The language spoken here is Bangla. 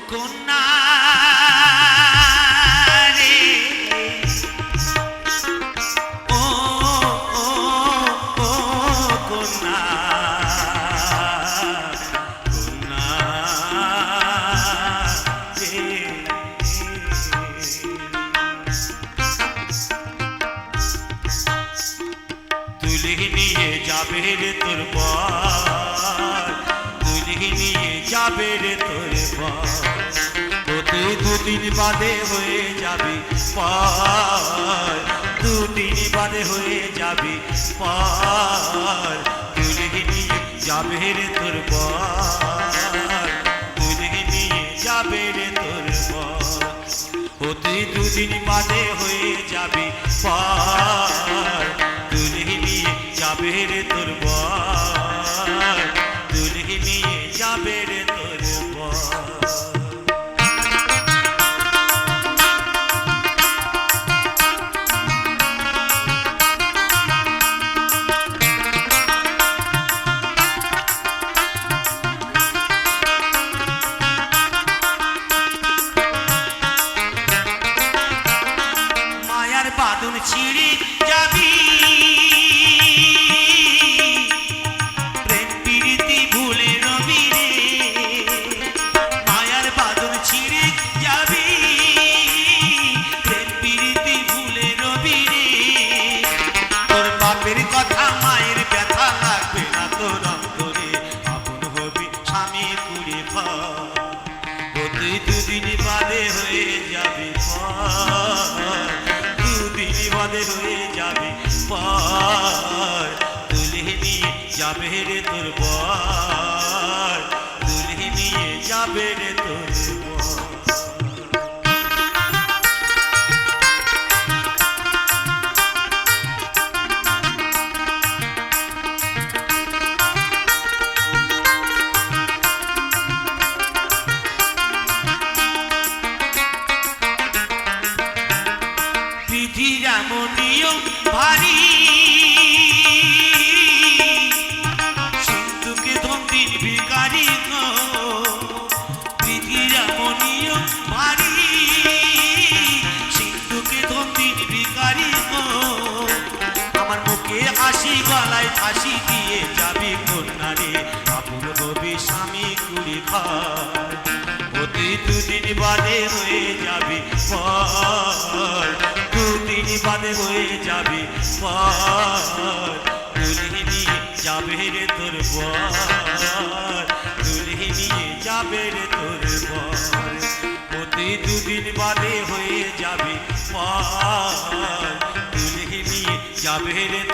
কন্যা যাবে তোর নিয়ে যাবে রে তোর তোতে দুদিন বাদে হয়ে যাবি পার দুদিন বাদে হয়ে যাবি পার যাবে রে তোর বর তুলে নিয়ে যাবে রে তোর বর হতে দুদিন বাদে হয়ে যাবে পার বাদন ছিঁড়ে যাবি। যাবে রে তোর তুলে নিয়ে যাবে রে তোর পৃথির নিয়ম ভারী। ভিকারি গো পৃথির এমন নিয়ম ভারী সিন্ধুকে ধন্দিন ভিকারি গো আমার মুখে হাসি গলায় ফাঁসি দিয়ে যাবি কন্যারে। কাপড় হবি স্বামী কুড়ি ঘর। অতি দুদিন বাদে হয়ে যাবি দুদিন বাদে হয়ে যাবি পর। যাবে রে তোর বর। তুলে নিয়ে যাবে রে তোর বর। অতি দুদিন বাদে হয়ে যাবে পর। তুলে নিয়ে যাবে রে তোর নিয়ে যাবে রে